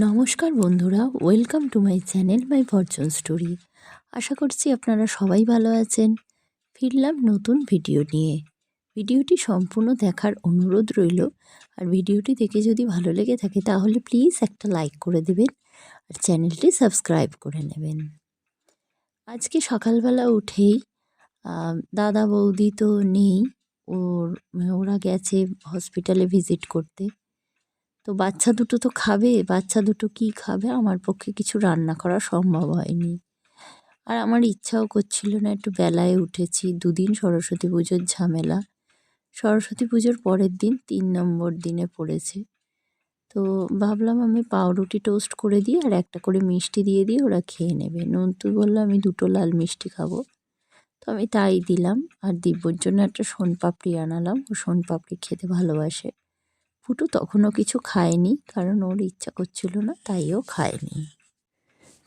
নমস্কার বন্ধুরা, welcome to my channel my fortune story. আশা করছি আপনারা সবাই ভালো আছেন। ফিরলাম নতুন ভিডিও নিয়ে। ভিডিওটি সম্পূর্ণ দেখার অনুরোধ রইল। আর ভিডিওটি দেখে যদি ভালো লেগে থাকে, তাহলে প্লিজ একটা লাইক করে দেবেন আর চ্যানেলটি সাবস্ক্রাইব করে নেবেন। আজকে সকালবেলা উঠেই দাদা বৌদি তো নেই। ওর, ওরা গেছে হসপিটালে ভিজিট করতে। তো বাচ্চা দুটো তো খাবে, বাচ্চা দুটো কি খাবে? আমার পক্ষে কিছু রান্না করা সম্ভব হয়নি। আর আমার ইচ্ছাও করছিল না, একটু বেলায় উঠেছি। দুদিন সরস্বতী পুজোর ঝামেলা। সরস্বতী পুজোর পরের দিন তিন নম্বর দিনে পড়েছে। তো ভাবলাম আমি পাউরুটি টোস্ট করে দিই আর একটা করে মিষ্টি দিয়ে দিই ওরা খেয়ে নেবে। নন্তু বলল, আমি দুটো লাল মিষ্টি খাব। তো আমি তাই দিলাম। আর দিব্যর জন্য একটা সোনপাপড়ি আনালাম। ও সোনপাপড়ি খেতে ভালোবাসে। ফুটু তখনও কিছু খায়নি, কারণ ওর ইচ্ছা করছিল না তাইও খায়নি।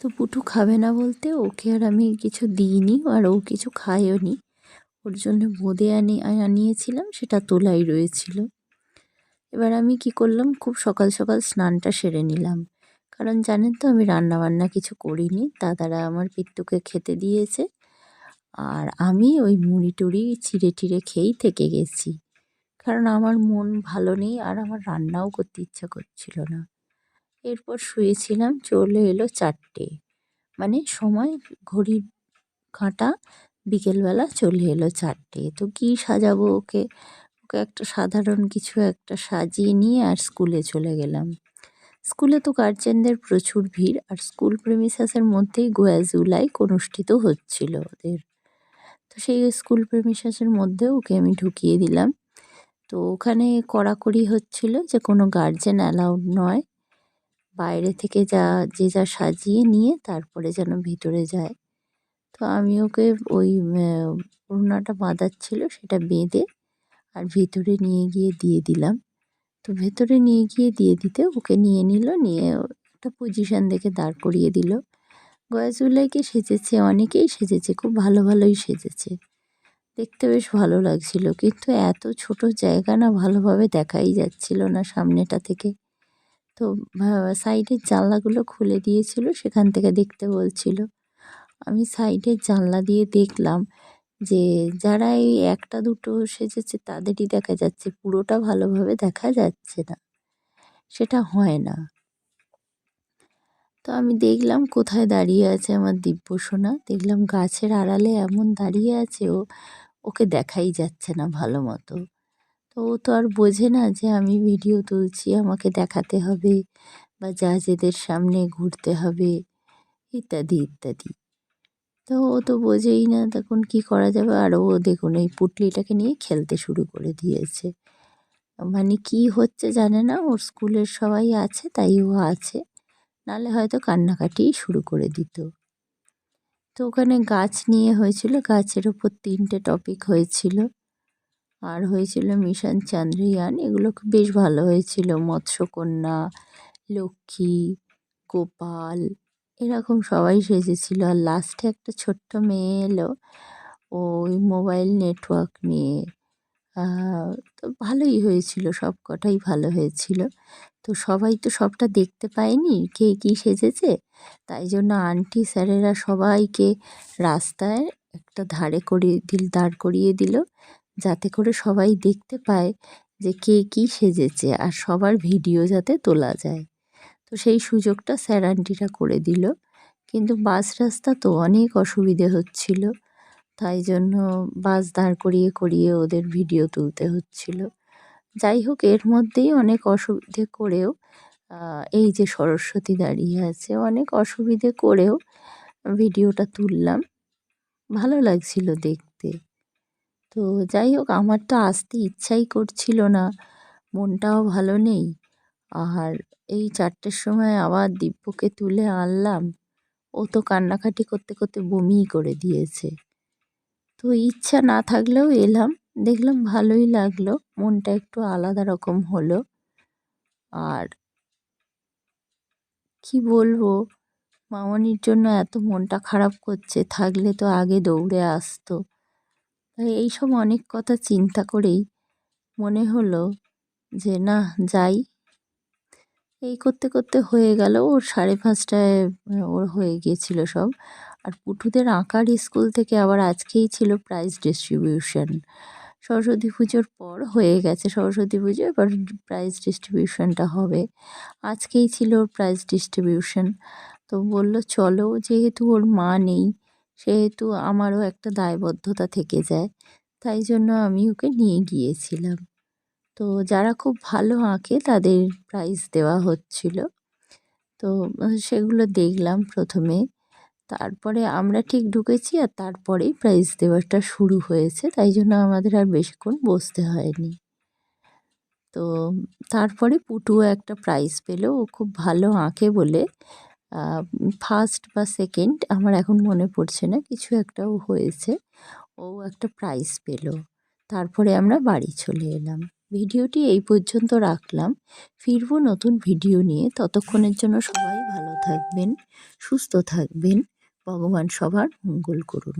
তো পুটু খাবে না বলতে ওকে আর আমি কিছু দিইনি আর ও কিছু খায়ও নি ওর জন্য বোঁদে আনি, আনিয়েছিলাম, সেটা তোলাই রয়েছিল। এবার আমি কি করলাম, খুব সকাল সকাল স্নানটা সেরে নিলাম। কারণ জানেন তো, আমি রান্না বান্না কিছু করিনি, দাদারা আমার পিত্তুকে খেতে দিয়েছে। আর আমি ওই মুড়ি টুড়ি চিড়ে টিড়ে খেয়েই থেকে গেছি। কারণ আমার মন ভালো নেই আর আমার রান্নাও করতে ইচ্ছা করছিল না। এরপর শুয়েছিলাম, চলে এলো চারটে। মানে সময়, ঘড়ির কাঁটা বিকেলবেলা চলে এলো চারটে। তো কী সাজাবো ওকে? ওকে একটা সাধারণ কিছু একটা সাজিয়ে নিয়ে আর স্কুলে চলে গেলাম। স্কুলে তো গার্জেনদের প্রচুর ভিড় আর স্কুল প্রেমিসাসের মধ্যেই গোয়াজুলাই অনুষ্ঠিত হচ্ছিল ওদের। তো সেই স্কুল প্রেমিসাসের মধ্যে ওকে আমি ঢুকিয়ে দিলাম। তো ওখানে কড়াকড়ি হচ্ছিল যে, কোনো গার্জেন অ্যালাউড নয়। বাইরে থেকে যা, যে যা সাজিয়ে নিয়ে তারপরে যেন ভিতরে যায়। তো আমি ওকে ওই ওড়নাটা বাঁধাচ্ছিল সেটা বেঁধে আর ভিতরে নিয়ে গিয়ে দিয়ে দিলাম। তো ভেতরে নিয়ে গিয়ে দিয়ে দিতে ওকে নিয়ে নিল, নিয়ে একটা পজিশান দেখে দাঁড় করিয়ে দিল। গয়াজুল্লাইকে সেজেছে, অনেকেই সেজেছে, খুব ভালো ভালোই সেজেছে। দেখতে বেশ ভালো লাগছিল। কিন্তু এত ছোট জায়গা না ভালোভাবে দেখাই যাচ্ছিল না সামনেটা থেকে। তো সাইডের জানলাগুলো খুলে দিয়েছিল, সেখান থেকে দেখতে বলছিল। আমি সাইডের জানলা দিয়ে দেখলাম যে, যারা এই একটা, দুটো সেজেছে তাদেরই দেখা যাচ্ছে। পুরোটা ভালোভাবে দেখা যাচ্ছে না। সেটা হয় না। তো আমি দেখলাম কোথায় দাঁড়িয়ে আছে আমার দিব্য সোনা দেখলাম গাছের আড়ালে এমন দাঁড়িয়ে আছে ও। ওকে দেখাই যাচ্ছে না ভালো মতো। তো ও তো আর বোঝে না যে আমি ভিডিও তুলছি, আমাকে দেখাতে হবে বা জাজেদের সামনে ঘুরতে হবে, ইত্যাদি ইত্যাদি। তো ও তো বোঝেই না তখন কি করা যাবে। আর ও দেখুন এই পুটলিটাকে নিয়ে খেলতে শুরু করে দিয়েছে। মানে কি হচ্ছে জানে না, ওর স্কুলের সবাই আছে, তাই ও আছে। নালে হয়তো কান্নাকাটি শুরু করে দিত। তো ওখানে গাছ নিয়ে হয়েছিল, গাছের ওপর তিনটে টপিক হয়েছিল। আর হয়েছিল মিশন চান্দ্রয়ান, এগুলো বেশ ভালো হয়েছিল। মৎস্যকন্যা, লক্ষ্মী, গোপাল, এরকম সবাই সেজেছিল। আর লাস্টে একটা ছোট্ট মেয়ে এলো, ওই মোবাইল নেটওয়ার্ক নিয়ে। তো ভালোই হয়েছিল সব কটাই ভালো হয়েছিল। তো সবাই তো সবটা দেখতে পায়নি, কে কী সেজেছে। তাই জন্য আন্টি স্যারেরা সবাইকে রাস্তায় একটা ধারে করিয়ে দিল, দাঁড় করিয়ে দিল, যাতে করে সবাই দেখতে পায় যে কে কী সেজেছে আর সবার ভিডিও যাতে তোলা যায়। তো সেই সুযোগটা স্যার আন্টিরা করে দিল। কিন্তু বাস রাস্তা তো অনেক অসুবিধে হচ্ছিল। তাই জন্য বাস দাঁড় করিয়ে করিয়ে ওদের ভিডিও তুলতে হচ্ছিল। যাই হোক, এর মধ্যেই অনেক অসুবিধে করেও এই যে সরস্বতী দাঁড়িয়ে আছে, অনেক অসুবিধে করেও ভিডিওটা তুললাম। ভালো লাগছিল দেখতে। তো যাই হোক, আমার তো আসতে ইচ্ছাই করছিল না, মনটাও ভালো নেই। আর এই চারটের সময় আবার দিব্যকে তুলে আনলাম। ও তো কান্নাকাটি করতে করতে বমিই করে দিয়েছে। তো ইচ্ছা না থাকলেও এলাম। দেখলাম ভালোই লাগল, মনটা একটু আলাদা রকম হলো। আর কি বলব, মামনির জন্য এত মনটা খারাপ করছে, থাকলে তো আগে দৌড়ে আসতো। তাই এইসব অনেক কথা চিন্তা করেই মনে হলো যে, না, যাই। এই করতে করতে হয়ে গেল। ওর সাড়ে পাঁচটায় ওর হয়ে গিয়েছিল সব। আর পুটুদের আঁকার স্কুল থেকে আবার আজকেই ছিল প্রাইজ ডিস্ট্রিবিউশন সরস্বতী পুজোর পর হয়ে গেছে সরস্বতী পুজো, এবার প্রাইজ ডিস্ট্রিবিউশনটা হবে। আজকেই ছিল ওর প্রাইজ ডিস্ট্রিবিউশন তো বলল, চলো, যেহেতু ওর মা নেই, সেহেতু আমারও একটা দায়বদ্ধতা থেকে যায়। তাই জন্য আমি ওকে নিয়ে গিয়েছিলাম। তো যারা খুব ভালো আঁকে তাদের প্রাইজ দেওয়া হচ্ছিল। তো সেগুলো দেখলাম প্রথমে। তারপরে আমরা ঠিক ঢুকেছি আর তারপরেই প্রাইজ দেওয়াটা শুরু হয়েছে। তাই জন্য আমাদের আর বেশিক্ষণ বসতে হয়নি। তো তারপরে পুটুও একটা প্রাইজ পেল। ও খুব ভালো আঁকে বলে। ফার্স্ট বা সেকেন্ড আমার এখন মনে পড়ছে না, কিছু একটাও হয়েছে। ও একটা প্রাইজ পেল। তারপরে আমরা বাড়ি চলে এলাম। ভিডিওটি এই পর্যন্ত রাখলাম। ফিরব নতুন ভিডিও নিয়ে। ততক্ষণের জন্য সবাই ভালো থাকবেন, সুস্থ থাকবেন। ভগবান সবার মঙ্গল করুন।